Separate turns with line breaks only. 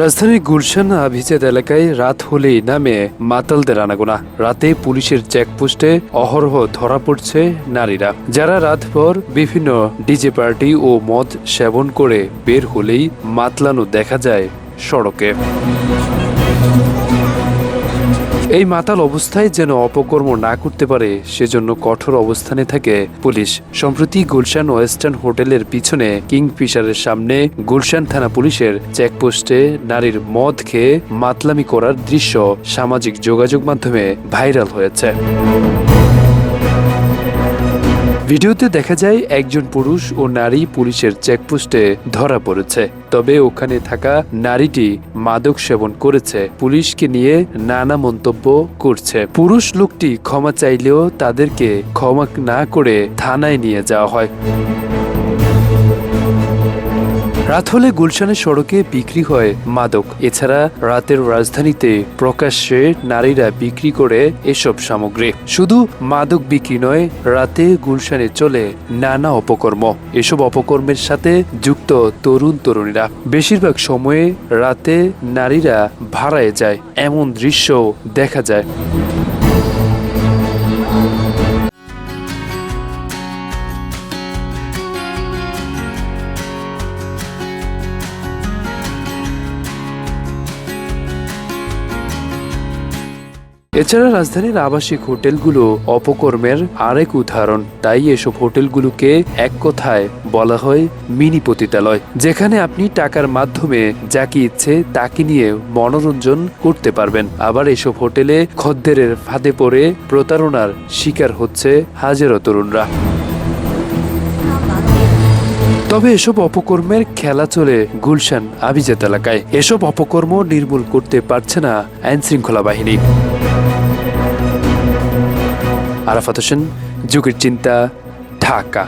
রাজধানীর গুলশান আভিজাদ এলাকায় রাত হলেই নামে মাতালদের আনাগোনা। রাতে পুলিশের চেকপোস্টে অহরহ ধরা পড়ছে নারীরা। যারা রাতভর বিভিন্ন ডিজে পার্টি ও মদ সেবন করে বের হলেই মাতলানো দেখা যায় সড়কে। এই মাতাল অবস্থায় যেন অপকর্ম না করতে পারে, সেজন্য কঠোর অবস্থানে থাকে পুলিশ। সম্প্রতি গুলশান ওয়েস্টার্ন হোটেলের পিছনে কিংফিশারের সামনে গুলশান থানা পুলিশের চেকপোস্টে নারীর মদ খেয়ে মাতলামি করার দৃশ্য সামাজিক যোগাযোগ মাধ্যমে ভাইরাল হয়েছে। ভিডিওতে দেখা যায় একজন পুরুষ ও নারী পুলিশের চেকপোস্টে ধরা পড়েছে। তবে ওখানে থাকা নারীটি মাদক সেবন করেছে। পুলিশকে নিয়ে নানা মন্তব্য করছে। পুরুষ লোকটি ক্ষমা চাইলেও তাদেরকে ক্ষমা না করে থানায় নিয়ে যাওয়া হয়। রাত হলে গুলশানের সড়কে বিক্রি হয় মাদক। এছাড়া রাতের রাজধানীতে প্রকাশ্যে নারীরা বিক্রি করে এসব সামগ্রী। শুধু মাদক বিক্রি নয়, রাতে গুলশানে চলে নানা অপকর্ম। এসব অপকর্মের সাথে যুক্ত তরুণ তরুণীরা। বেশিরভাগ সময়ে রাতে নারীরা ভাড়ায় যায়। এমন দৃশ্য দেখা যায়। এছাড়া রাজধানীর আবাসিক হোটেলগুলো অপকর্মের আরেক উদাহরণ। তাই এসব হোটেলগুলোকে এক কথায় বলা হয় মিনি পতিতালয়, যেখানে আপনি টাকার মাধ্যমে যাকে ইচ্ছে তাকে নিয়ে মনোরঞ্জন করতে পারবেন। আবার এসব হোটেলে খদ্দেরের ফাঁদে পড়ে প্রতারণার শিকার হচ্ছে হাজারো তরুণরা। তবে এসব অপকর্মের খেলা চলে গুলশান, আবিজাত এলাকায়। এসব অপকর্ম নির্মূল করতে পারছে না আইন শৃঙ্খলা বাহিনী। আরাফাত হোসেন, যুগের চিন্তা, ঢাকা।